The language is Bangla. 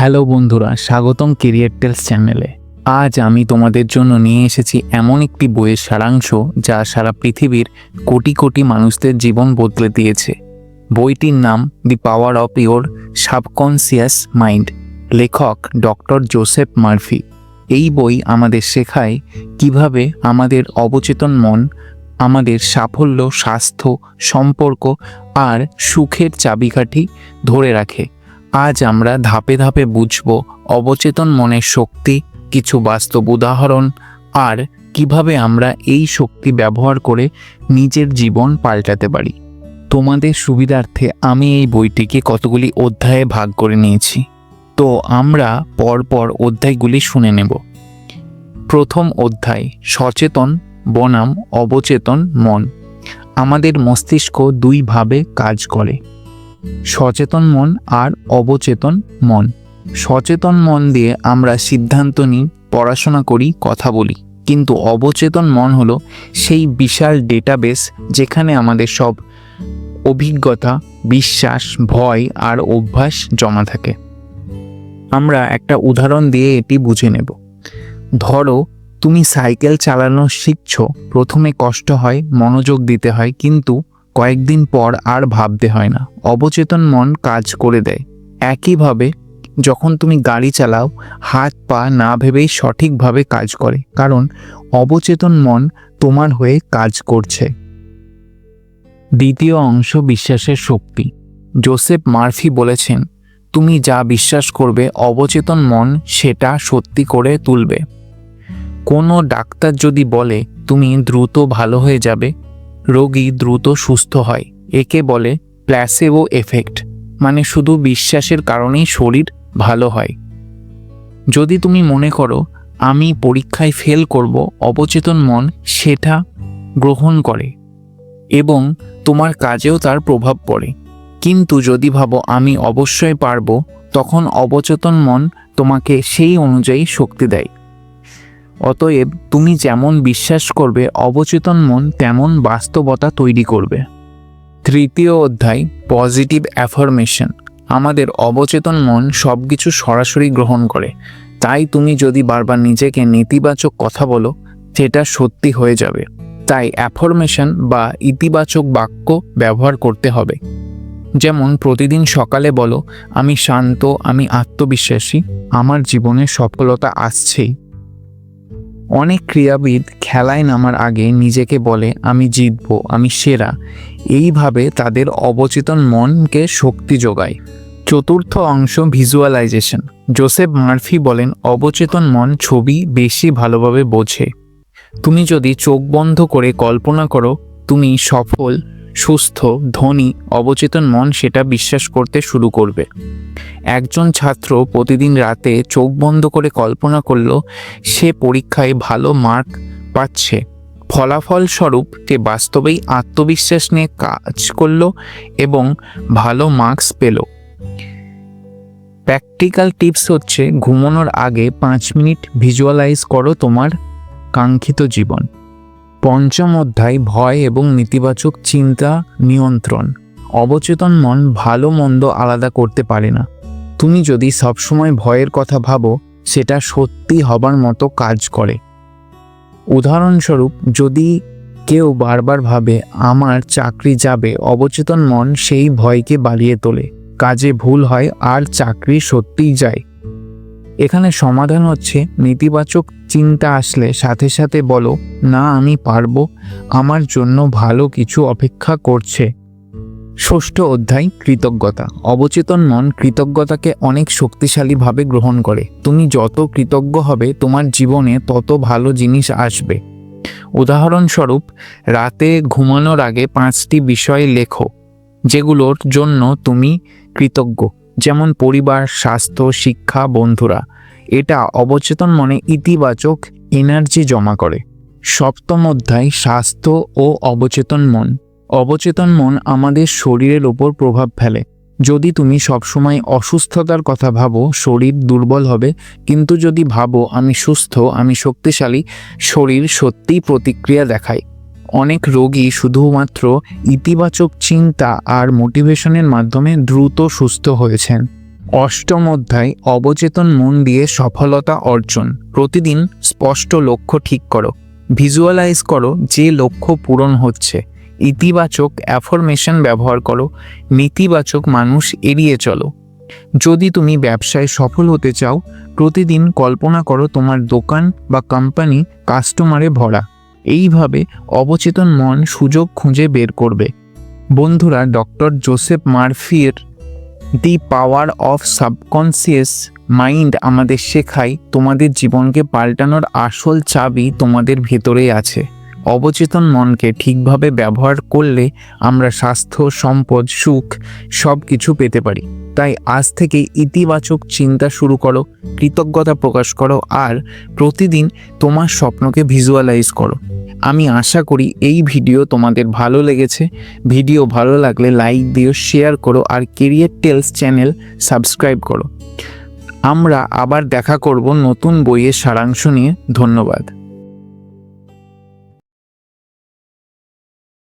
হ্যালো বন্ধুরা, স্বাগতম কেরিয়ার টেলস চ্যানেলে আজ আমি তোমাদের জন্য নিয়ে এসেছি এমন একটি বইয়ের সারাংশ যা সারা পৃথিবীর কোটি কোটি মানুষদের জীবন বদলে দিয়েছে। বইটির নাম the power of your subconscious mind লেখক ডক্টর জোসেফ মার্ফি। এই বই আমাদের শেখায় কীভাবে আমাদের অবচেতন মন, আমাদের সাফল্য, স্বাস্থ্য, সম্পর্ক আর সুখের চাবিকাঠি ধরে রাখে। আজ আমরা ধাপে ধাপে বুঝব অবচেতন মনের শক্তি, কিছু বাস্তব উদাহরণ, আর কীভাবে আমরা এই শক্তি ব্যবহার করে নিজের জীবন পাল্টাতে পারি। তোমাদের সুবিধার্থে আমি এই বইটিকে কতগুলি অধ্যায়ে ভাগ করে নিয়েছি। তো আমরা পরপর অধ্যায়গুলি শুনে নেব। প্রথম অধ্যায়, সচেতন, বনাম, অবচেতন, মন। আমাদের মস্তিষ্ক দুইভাবে কাজ করে। সচেতন মন আর অবচেতন মন। সচেতন মন দিয়ে আমরা সিদ্ধান্ত নিই, পড়াশোনা করি, কথা বলি। কিন্তু অবচেতন মন হলো সেই বিশাল ডেটাবেস যেখানে আমাদের সব অভিজ্ঞতা, বিশ্বাস, ভয় আর অভ্যাস জমা থাকে। আমরা একটা উদাহরণ দিয়ে এটি বুঝে নেব। ধরো, তুমি সাইকেল চালানো শিখছো, প্রথমে কষ্ট হয়, মনোযোগ দিতে হয়, কিন্তু কয়েকদিন পর আর ভাবতে হয় না। অবচেতন মন কাজ করে দেয়। একইভাবে, যখন তুমি গাড়ি চালাও, হাত পা না ভেবেই সঠিকভাবে কাজ করে, কারণ অবচেতন মন তোমার হয়ে কাজ করছে। দ্বিতীয় অংশ বিশ্বাসের শক্তি। জোসেফ মার্ফি বলেছেন, তুমি যা বিশ্বাস করবে, অবচেতন মন সেটা সত্যি করে তুলবে। কোনো ডাক্তার যদি বলে, তুমি দ্রুত ভালো হয়ে যাবে রোগী দ্রুত সুস্থ হয়। একে বলে প্ল্যাসেবো এফেক্ট মানে শুধু বিশ্বাসের কারণেই শরীর ভালো হয়। যদি তুমি মনে করো, আমি পরীক্ষায় ফেল করব, অবচেতন মন সেটা গ্রহণ করে এবং তোমার কাজেও তার প্রভাব পড়ে। কিন্তু যদি ভাবো আমি অবশ্যই পারব, তখন অবচেতন মন তোমাকে সেই অনুযায়ী শক্তি দেয়। অতএব তুমি যেমন বিশ্বাস করবে, অবচেতন মন তেমন বাস্তবতা তৈরি করবে। তৃতীয় অধ্যায়, পজিটিভ অ্যাফরমেশন। আমাদের অবচেতন মন সব কিছু সরাসরি গ্রহণ করে। তাই তুমি যদি বারবার নিজেকে নেতিবাচক কথা বলো, সেটা সত্যি হয়ে যাবে। তাই অ্যাফরমেশন বা ইতিবাচক বাক্য ব্যবহার করতে হবে। যেমন প্রতিদিন সকালে বলো, আমি শান্ত, আমি আত্মবিশ্বাসী, আমার জীবনে সফলতা আসছেই। অনেক ক্রীড়াবিদ খেলায় নামার আগে নিজেকে বলে, আমি জিতব, আমি সেরা। এইভাবে তাদের অবচেতন মনকে শক্তি যোগায়। চতুর্থ অংশ, ভিজুয়ালাইজেশন। জোসেফ মার্ফি বলেন, অবচেতন মন ছবি বেশি ভালোভাবে বোঝে। তুমি যদি চোখ বন্ধ করে কল্পনা করো, তুমি সফল সুস্থ, ধনী, অবচেতন মন সেটা বিশ্বাস করতে শুরু করবে। একজন ছাত্র প্রতিদিন রাতে চোখ বন্ধ করে কল্পনা করল, সে পরীক্ষায় ভালো মার্ক পাচ্ছে। ফলাফল স্বরূপ সে বাস্তবেই আত্মবিশ্বাস নিয়ে কাজ করল এবং ভালো মার্কস পেল। প্র্যাকটিক্যাল টিপস হচ্ছে, ঘুমানোর আগে পাঁচ মিনিট ভিজুয়ালাইজ করো তোমার কাঙ্ক্ষিত জীবন। পঞ্চম অধ্যায় ভয় এবং নেতিবাচক চিন্তা নিয়ন্ত্রণ। অবচেতন মন ভালো মন্দ আলাদা করতে পারে না। তুমি যদি সবসময় ভয়ের কথা ভাবো, সেটা সত্যি হবার মতো কাজ করে। উদাহরণস্বরূপ, যদি কেউ বারবার ভাবে, আমার চাকরি যাবে অবচেতন মন সেই ভয়কে বাড়িয়ে তোলে। কাজে ভুল হয়, আর চাকরি সত্যিই যায়। এখানে সমাধান হচ্ছে, নেতিবাচক চিন্তা আসলে সাথে সাথে বলো, না, আমি পারব, আমার জন্য ভালো কিছু অপেক্ষা করছে। ষষ্ঠ অধ্যায়, কৃতজ্ঞতা। অবচেতন মন কৃতজ্ঞতাকে অনেক শক্তিশালীভাবে গ্রহণ করে। তুমি যত কৃতজ্ঞ হবে, তোমার জীবনে তত ভালো জিনিস আসবে। উদাহরণস্বরূপ, রাতে ঘুমানোর আগে পাঁচটি বিষয় লেখো, যেগুলোর জন্য তুমি কৃতজ্ঞ। যেমন পরিবার, স্বাস্থ্য, শিক্ষা, বন্ধুরা। এটা অবচেতন মনে ইতিবাচক এনার্জি জমা করে। সপ্তম অধ্যায়, স্বাস্থ্য ও অবচেতন মন। অবচেতন মন আমাদের শরীরের ওপর প্রভাব ফেলে। যদি তুমি সবসময় অসুস্থতার কথা ভাবো, শরীর দুর্বল হবে। কিন্তু যদি ভাবো, আমি সুস্থ, আমি শক্তিশালী, শরীর সত্যিই প্রতিক্রিয়া দেখায়। অনেক রোগী শুধুমাত্র ইতিবাচক চিন্তা আর মোটিভেশনের মাধ্যমে দ্রুত সুস্থ হয়েছেন। অষ্টম অধ্যায়, অবচেতন মন দিয়ে সফলতা অর্জন। প্রতিদিন স্পষ্ট লক্ষ্য ঠিক করো। ভিজুয়ালাইজ করো যে লক্ষ্য পূরণ হচ্ছে। ইতিবাচক অ্যাফরমেশন ব্যবহার করো। নেতিবাচক মানুষ এড়িয়ে চলো। যদি তুমি ব্যবসায় সফল হতে চাও, প্রতিদিন কল্পনা করো তোমার দোকান বা কোম্পানি কাস্টমারে ভরা। এইভাবে অবচেতন মন সুযোগ খুঁজে বের করবে। বন্ধুরা, doctor Joseph মার্ফির the power of subconscious mind আমাদের শেখায় তোমাদের জীবনকে পাল্টানোর আসল চাবি তোমাদের ভেতরেই আছে। অবচেতন মনকে ঠিকভাবে ব্যবহার করলে আমরা স্বাস্থ্য, সম্পদ, সুখ সব কিছু পেতে পারি। তাই আজ থেকে ইতিবাচক চিন্তা শুরু করো, কৃতজ্ঞতা প্রকাশ করো আর প্রতিদিন তোমার স্বপ্নকে ভিজুয়ালাইজ করো। আমি আশা করি এই ভিডিও তোমাদের ভালো লেগেছে। ভিডিও ভালো লাগলে লাইক দিও শেয়ার করো আর কেরিয়ার টেলস চ্যানেল সাবস্ক্রাইব করো। আমরা আবার দেখা করব নতুন বইয়ের সারাংশ নিয়ে। ধন্যবাদ।